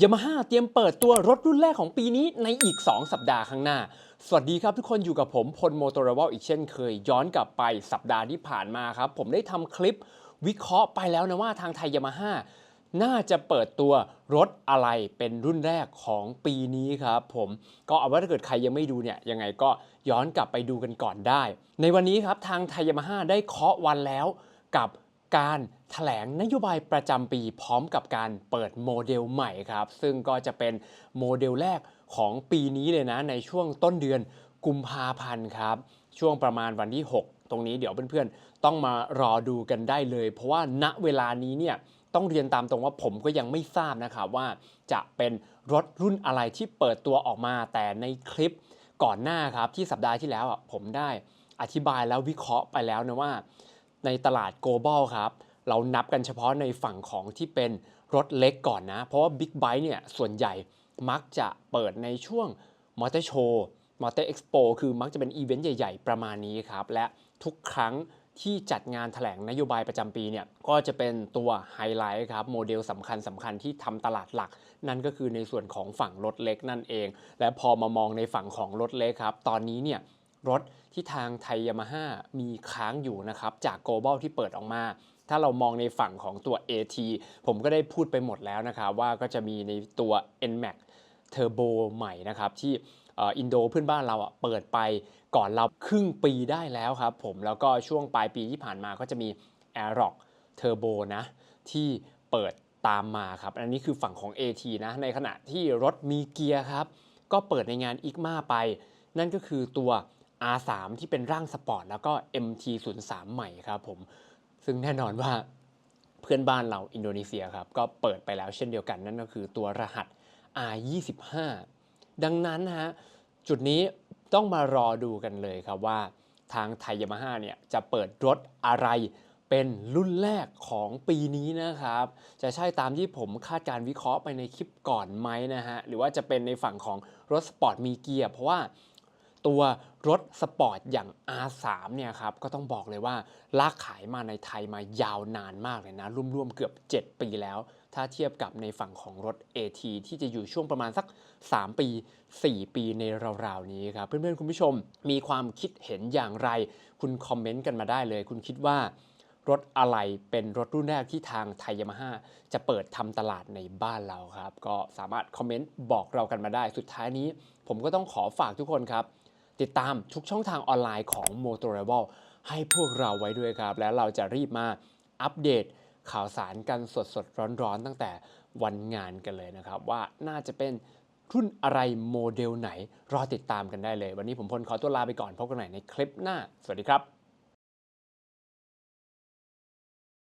ยามาฮ่าเตรียมเปิดตัวรถรุ่นแรกของปีนี้ในอีก 2 สัปดาห์ข้างหน้า สวัสดีครับทุกคนอยู่กับผมพลโมโตรวลอีกเช่นเคย ย้อนกลับไปสัปดาห์ที่ผ่านมาครับ ผมได้ทำคลิปวิเคราะห์ไปแล้วนะว่าทางไทยยามาฮ่าน่าจะเปิดตัวรถอะไรเป็นรุ่นแรกของปีนี้ครับผมก็เอาว่าถ้าเกิดใครยังไม่ดูเนี่ยยังไงก็ย้อนกลับไปดูกันก่อนได้ ในวันนี้ครับทางไทยยามาฮ่าได้เคาะวันแล้วกับ การแถลงนโยบายประจำปีพร้อมกับการเปิดโมเดลใหม่ครับ ซึ่งก็จะเป็นโมเดลแรกของปีนี้เลยนะ ในช่วงต้นเดือนกุมภาพันธ์ครับ ช่วงประมาณวันที่ 6 ตรงนี้เดี๋ยวเพื่อนๆ ต้องมารอดูกันได้เลย เพราะว่าณเวลานี้เนี่ยต้องเรียนตามตรงว่าผมก็ยังไม่ทราบนะครับว่าจะเป็นรถรุ่นอะไรที่เปิดตัวออกมา แต่ในคลิปก่อนหน้าครับที่สัปดาห์ที่แล้วผมได้อธิบายแล้ววิเคราะห์ไปแล้วนะว่า ในตลาด global ครับ เรานับกันเฉพาะในฝั่งของที่เป็นรถเล็กก่อนนะ เพราะว่า Big b i k e เนี่ยส่วนใหญ่มักจะเปิดในช่วงมอเตอร์โชว์มอเตอร์เอ็กซ์โปคือมักจะเป็นอีเวนต์ใหญ่ ๆ ประมาณนี้ครับ และทุกครั้งที่จัดงานแถลงนโยบายประจำปีเนี่ยก็จะเป็นตัวไฮไลท์ครับ โมเดลสำคัญสำคัญที่ทำตลาดหลัก นั่นก็คือในส่วนของฝั่งรถเล็กนั่นเอง และพอมามองในฝั่งของรถเล็กครับ ตอนนี้เนี่ย รถที่ทางไทยยามาฮ่ามีค้างอยู่นะครับ จาก global ที่เปิดออกมา ถ้าเรามองในฝั่งของตัว AT ผมก็ได้พูดไปหมดแล้วนะครับ ว่าก็จะมีในตัว NMAX Turbo ใหม่นะครับ ที่อินโดเพื่อนบ้านเราเปิดไปก่อนเราครึ่งปีได้แล้วครับผมแล้วก็ช่วงปลายปีที่ผ่านมาก็จะมี Aerox Turbo นะ ที่เปิดตามมาครับ อันนี้คือฝั่งของ AT นะ ในขณะที่รถมีเกียร์ครับ ก็เปิดในงาน ICMA ไป นั่นก็คือตัว R3 ที่เป็นร่างสปอร์ตแล้วก็ MT03 ใหม่ครับผม ซึ่งแน่นอนว่าเพื่อนบ้านเราอินโดนีเซียครับ ก็เปิดไปแล้วเช่นเดียวกันนั่นก็คือตัวรหัส R25 ดังนั้นนะฮะจุดนี้ต้องมารอดูกันเลยครับว่าทางไทยยามาฮ่าเนี่ยจะเปิดรถอะไรเป็นรุ่นแรกของปีนี้นะครับ จะใช่ตามที่ผมคาดการวิเคราะห์ไปในคลิปก่อนไหมนะฮะ หรือว่าจะเป็นในฝั่งของรถสปอร์ตมีเกียร์เพราะว่า ตัวรถสปอร์ตอย่าง R3 เนี่ยครับก็ต้องบอกเลยว่าลากขายมาในไทยมายาวนานมากเลยนะ ร่วมๆเกือบ 7 ปีแล้ว ถ้าเทียบกับในฝั่งของรถ AT ที่จะอยู่ช่วงประมาณสัก 3 ปี 4 ปีในราวๆนี้ครับ เพื่อนๆ คุณผู้ชมมีความคิดเห็นอย่างไร คุณคอมเมนต์กันมาได้เลย คุณคิดว่ารถอะไรเป็นรถรุ่นแรกที่ทางไทยยามาฮ่าจะเปิดทำตลาดในบ้านเราครับ ก็สามารถคอมเมนต์บอกเรากันมาได้ สุดท้ายนี้ ผมก็ต้องขอฝากทุกคนครับ ติดตามทุกช่องทางออนไลน์ของ m o t o r a b l e ให้พวกเราไว้ด้วยครับ แล้วเราจะรีบมาอัปเดตข่าวสารกันสดสดร้อนๆ ตั้งแต่วันงานกันเลยนะครับ ว่าน่าจะเป็นรุ่นอะไรโมเดลไหน รอติดตามกันได้เลย วันนี้ผมพลขอตัวลาไปก่อนพบกันใหม่ในคลิปหน้า สวัสดีครับ